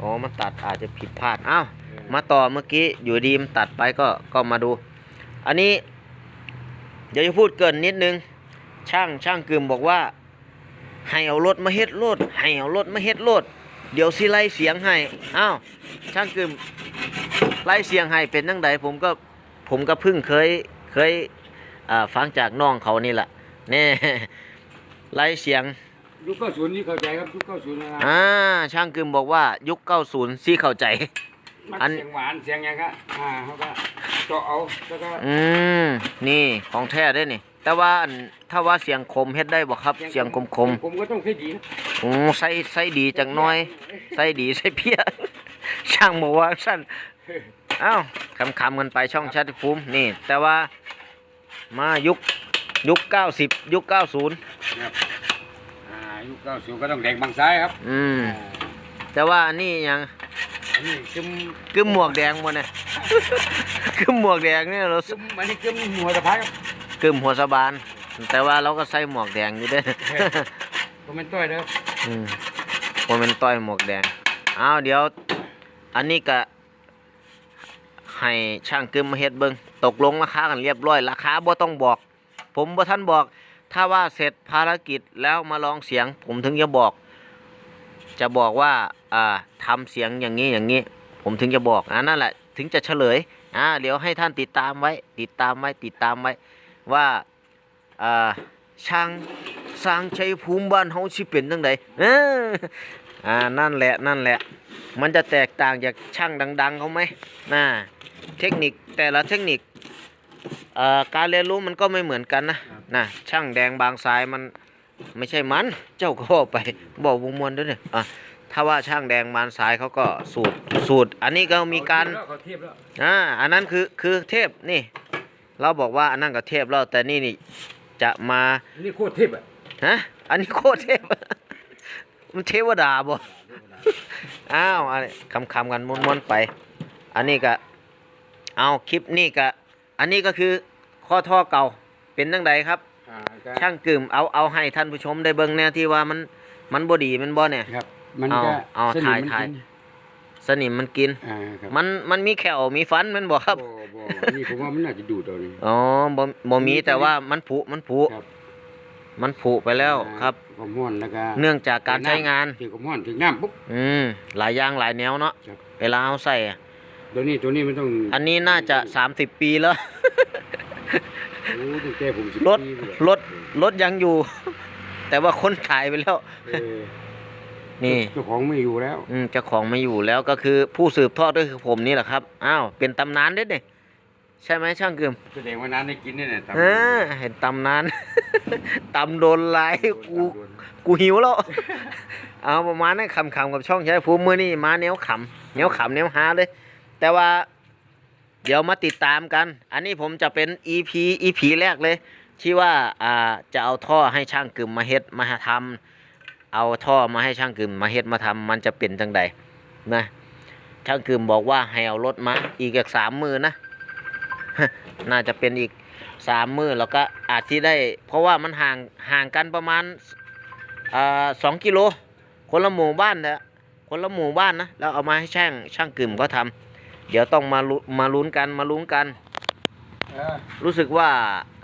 อ๋อมันตัดอาจจะผิดพลาดอ้าวมาต่อเมื่อกี้อยู่ดีมันตัดไปก็ก็มาดู อันนี้ เดี๋ยวจะพูดเกรินนิดนึง ช่างช่างกึมบอกว่า ให้เอารถมาเฮ็ดโลดให้เอารถมาเฮ็ดโลดเดี๋ยวสิไล่เสียงให้อ้าวช่างกึมไล่เสียงให้เป็นจังไดผมก็ผมก็เพิ่งเคยเคยอ่าฟังจากน้องเขานี่แหละแน่ไล่เสียง ยุคเก้าศูนย์นี่เข้าใจครับยุคเก้าศูนย์นะอ่าช่างกึมบอกว่ายุค 90ซี่เข้าใจ มันอัน เสียงหวานเสียงหยังครับอ่าเขาก็เจาะเอาแล้วก็อืมนี่ของแท้ได้นี่ แต่ว่าอันถ้าว่าเสียงคมเฮ็ดได้บ่ครับ เสียงคมคมผมก็ต้องใช้ดีนะๆโอ้ใส่ใส่ดีจักหน้อย ใส่ดีใส่เพี้ย ช่างบอกว่าสั้น เอ้าคำคำๆกันไปช่องชัดภูมินี่ แต่ว่ามายุคยุค 90 ยุค 90 ครับ อ่ายุคเก้าศูนย์ก็ต้องแดงบางซ้ายครับอืมอ่าแต่ว่าอันนี้ยังอันนี้กึมกึมหมวกแดงบ่เนี่ย กึมหมวกแดงเนี่ยเรากึมอันนี้กึมหัวตะไคร้ครับกึมหัวสะบาน แต่ว่าเราก็ใส่หมวกแดงอยู่เด้อผมเป็นต้อยนะครับอืมบ่แมันต่อยหมวกแดงอ้าวเดี๋ยว อันนี้ก็ให้ช่างกึมมาเฮ็ดเบิ่งตกลงราคากันเรียบร้อยราคาบ่ต้องบอก ผมบ่ทันบอก ถ้าว่าเสร็จภารกิจแล้วมาลองเสียง ผมถึงจะบอก จะบอกว่าอ่าทำเสียงอย่างนี้อย่างนี้ ผมถึงจะบอกอ่านั่นแหละ ถึงจะเฉลยอ่าเดี๋ยวให้ท่านติดตามไว้ ติดตามไว้ติดตามไว้ว่าอ่าช่างสร้างชัยภูมิบ้านเฮาสิเป็นจังไดเอออ่านั่นแหละนั่นแหละ มันจะแตกต่างจากช่างดัง ๆเขาไหมน่าเทคนิคแต่ละเทคนิค การเรียนรู้มันก็ไม่เหมือนกันนะนะช่างแดงบางสายมันไม่ใช่มัน เจ้าก็บอกไปบอกวงมวลด้วยเนี่ยอะถ้าว่าช่างแดงบางสายเขาก็สูตรสูตร อันนี้ก็มีการเขาเทียบแล้วอ่าอันนั้นคือคือเทพนี่ เราบอกว่าอันนั้นก็เทพแล้วแต่นี่นี่จะมาอันนี่โคตรเทียบอะฮะอันนี้โคตรเทพมันเทวดาบ่อ้าวอันนี้คำคำๆกันม้วนๆไป อันนี้ก็เอาคลิปนี้ก็ อันนี้ก็คือข้อท่อเก่าเป็นจังใดครับ อ่าก็ช่างกึ่มเอาเอาให้ท่านผู้ชมได้เบิ่งแนวที่ว่ามันมันบ่ดีมันบ่เนี่ย ครับ มันเอาก็เอาสนิมถ่ายมันถ่าย กินสนิมมันกิน อ่าครับมันมันมีแขวมีฟันแมันบ่ครับ บ่บ่นี่ผมว่ามันน่าจะดูดเอานี่ อ๋อบ่บ่มีแต่ว่ามันผุมันผุครับ มันผุไปแล้วครับ ความร้อนแล้วก็เนื่องจากการใช้งาน ถึงความร้อนถึงน้ำปุ๊บ อืมหลายอย่างหลายแนวเนาะครับ เวลาเอาใส่อะ ตัวนี้ตัวนี้มันต้องอันนี้น่าจะ 30 ปีแล้ว โอ้ตั้งแต่ผมสิบรถปีเลยรถรถยังอยู่ แต่ว่าคนขายไปแล้ว เออนี่ เจ้าของไม่อยู่แล้ว อืมเจ้าของไม่อยู่แล้วก็คือผู้สืบทอดก็คือผมนี่แหละครับ อ้าวเป็นตำนานเด้เนี่ยใช่ไหมช่างกึมแสดงว่านานได้กินเนี่ยนะทำอ่าเห็นตำนาน ตำโดนไลายกู กูหิวแล้ว เอาประมาณนั้นขำๆกับช่องใช้ภูมิมือนี่มาแนวขำแนวขำแนวฮาเลย แต่ว่าเดี๋ยวมาติดตามกัน อันนี้ผมจะเป็น EP EP แรกเลย ที่ว่าอ่าจะเอาท่อให้ช่างกึมมาเฮ็ดมาทำเอาท่อมาให้ช่างกึมมาเฮ็ดมาทำมันจะเป็นจังใดนะช่างกึมบอกว่าให้เอารถมาอีกจากสามมือนะ น่าจะเป็นอีกสามมือแล้วก็อาจที่ได้ เพราะว่ามันห่างห่างกันประมาณอ่าสองกิโลคนละหมู่บ้านนะคนละหมู่บ้านนะแล้วเอามาให้ช่างช่างกึมเขาทำ เดี๋ยวต้องมาลุ้นมาลุ้นกันมาลุ้นกันเออรู้สึกว่า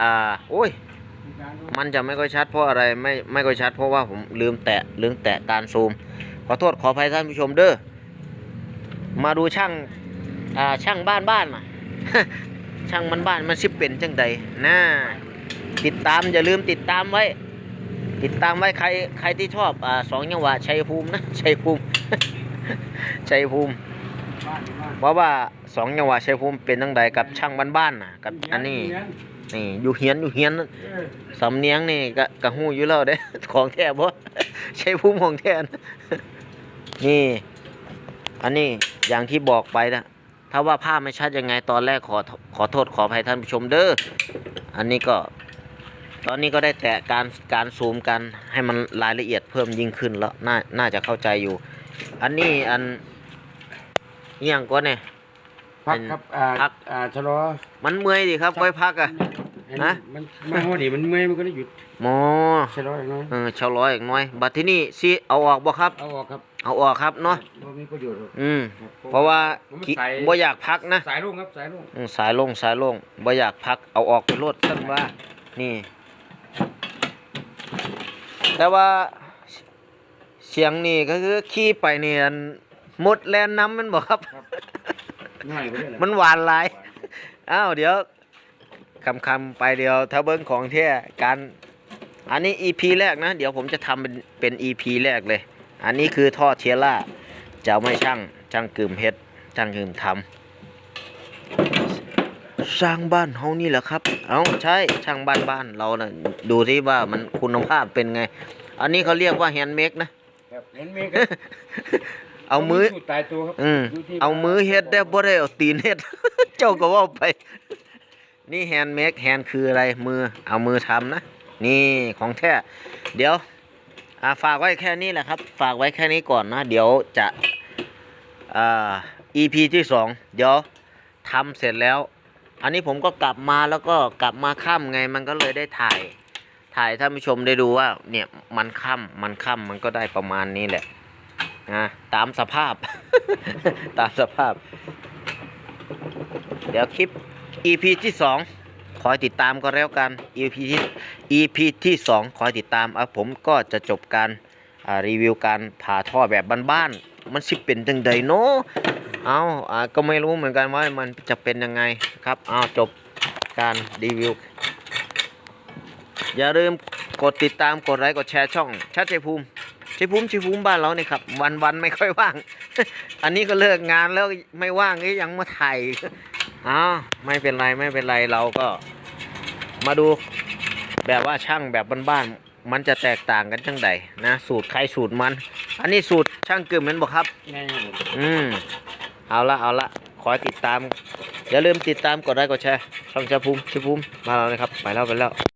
อ่า โอ้ยมีการดูมันจะไม่ค่อยชัดเพราะอะไรไม่ไม่ค่อยชัดเพราะว่าผมลืมแตะลืมแตะการซูม ขอโทษขออภัยท่านผู้ชมเด้อมาดูช่างอ่าช่างบ้านบ้านมาช่างมันบ้านมันสิเป็นจังใดน่าติดตามอย่าลืมติดตามไว้ ติดตามไว้ใครใครที่ชอบอ่าสองจังหวะชัยภูมินะชัยภูมิชัยภูมิ บ้านบ้านเพราะว่าสองจังหวะชัยภูมิเป็นจังใดกับช่างบ้านๆน่ะกับอันนี้นี่อยู่เฮียนอยู่เฮียนเออสำเนียงนี่ก็กะฮู้อยู่แล้วเด้ ของแท้บ่ใช่ภูมิของแท้นะนี่ อันนี้อย่างที่บอกไปนะถ้าว่าภาพไม่ชัดยังไงตอนแรกขอขอโทษขออภัยท่านผู้ชมเด้ออันนี้ก็ ตอนนี้ก็ได้แตะการการซูมกันให้มันรายละเอียดเพิ่มยิ่งขึ้นแล้วน่าน่าจะเข้าใจอยู่ อันนี้อัน อหย่างก็เนี่ย พักครับอ่าพัก อ่าชะลอ มันเมื่อยดิครับค่อยพักอะ อันฮะนี้มันมาหัวดีมันเมื่อยมันก็ได้หยุดหมอชะลออย่างน้อยเออชาวร้อยอีกน้อย บัดที่นี่สิเอาออกบ่ครับ เอาออกครับเอาออกครับเนาะบ่มีประโยชน์หรอกอืมครับเพราะว่าผมขี้ใส่บ่อยากพักนะ สายลุงครับสายลุงอืมสายลงสายลงบ่อยากพักเอาออกไปโลดซั่นว่า นี่ แต่ว่าเสียงนี่ก็คือขี่ไปนี่อัน หมดแลนน้ำมันบ่ครับ ง่ายไปเลยมันหวานหลาย อ้าวเดี๋ยวคำคำๆไปเดียวถ้าเบิ้งของแท้การอันนี้ EP แรกนะ เดี๋ยวผมจะทำเป็นเป็น EP แรกเลย อันนี้คือท่อเทียร่าจะเอาไม่ช่างช่างกึมเฮ็ดช่างกึมทำสร้างบ้านเฮานี่แหละครับ เอาใช่ช่างบ้านบ้านเรานะ่ะดูที่ว่ามันคุณภาพเป็นไง อันนี้เขาเรียกว่าแฮนด์เมกนะ ครับเห็นไหมครับ เอามือสูตรตายตัวครับอืมยู่ที่เอามือเฮ็ดได้บ่ได้เอาตีนเฮ็ด เจ้าก็เว่าไป นี่แฮนด์เมคแฮนด์คืออะไรมือ เอามือทำนะ นี่ของแท้ เดี๋ยวอ่าฝากไว้แค่นี้แหละครับ ฝากไว้แค่นี้ก่อนนะ เดี๋ยวจะอ่า EP ที่สองเดี๋ยวทำเสร็จแล้ว อันนี้ผมก็กลับมาแล้วก็กลับมาค่ำไงมันก็เลยได้ถ่าย ถ่ายท่านผู้ชมได้ดูว่า เนี่ยมันค่ำมันค่ำมันก็ได้ประมาณนี้แหละ นะตามสภาพ ตามสภาพ เดี๋ยวคลิป EP ที่สองคอยติดตามก็แล้วกัน EP ที่ EP ที่สองคอยติดตามอะผมก็จะจบการรีวิวการผ่าท่อแบบบ้านๆมันสิเป็นจังใดเนาะเอาอ่าก็ไม่รู้เหมือนกันว่ามันจะเป็นยังไงครับเอาจบการรีวิว อย่าลืม กดติดตามกดไลค์กดแชร์ช่องชัดใจภูมิชัยภูมิชัยภูมิบ้านเราเนี่ยครับ วันวันๆไม่ค่อยว่าง อันนี้ก็เลิกงานแล้วไม่ว่างก็ยังมาถ่ายอ้าวไม่เป็นไรไม่เป็นไรเราก็มาดูแบบว่าช่างแบบบ้านๆมันจะแตกต่างกันจังใดนะ สูตรใครสูตรมัน อันนี้สูตรช่างกึ่มแมันบอกครับง่ายครับผมอืมเอาละเอาละขอให้ติดตาม อย่าลืมติดตามกดไลค์กดแชร์ช่องชาภูมิชิภูมิมาแล้วนะครับไปแล้วไปแล้ว